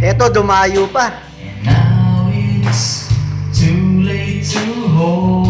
Eto, dumayo pa. And now it's too late to hold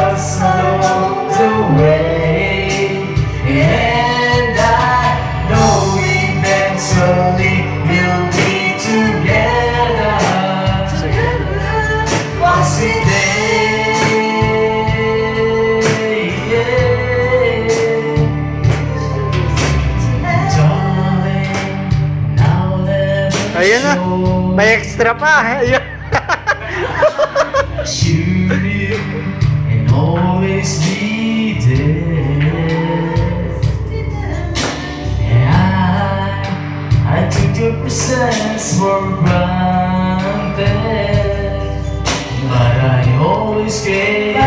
Ayun na. May extra pa. Ayun. and always be there. And I, I took your presence for granted, but I always gave.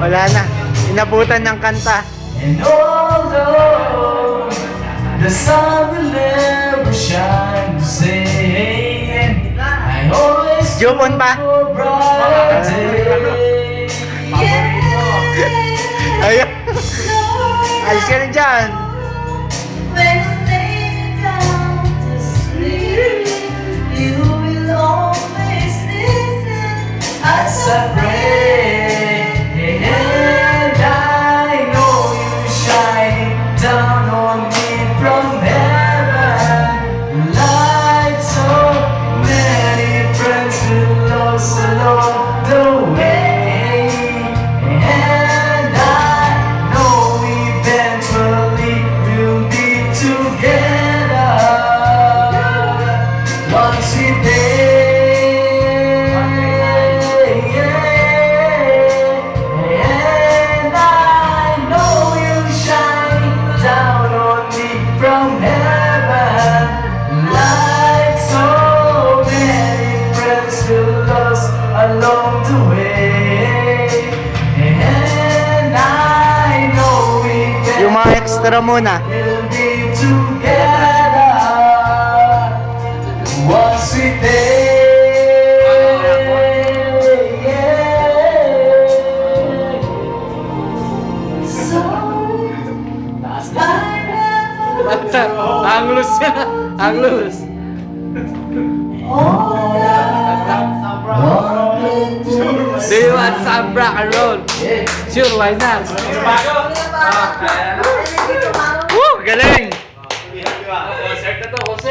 Wala na. Inabutan ng kanta. And although the sun will never shine the same, I always Jumon pa. Ayun. Alis ka na dyan. separate. Yung mga extra muna. Ang loose. Oh, Do you want some rock and roll? Sure, why not? Woo! Galing! To!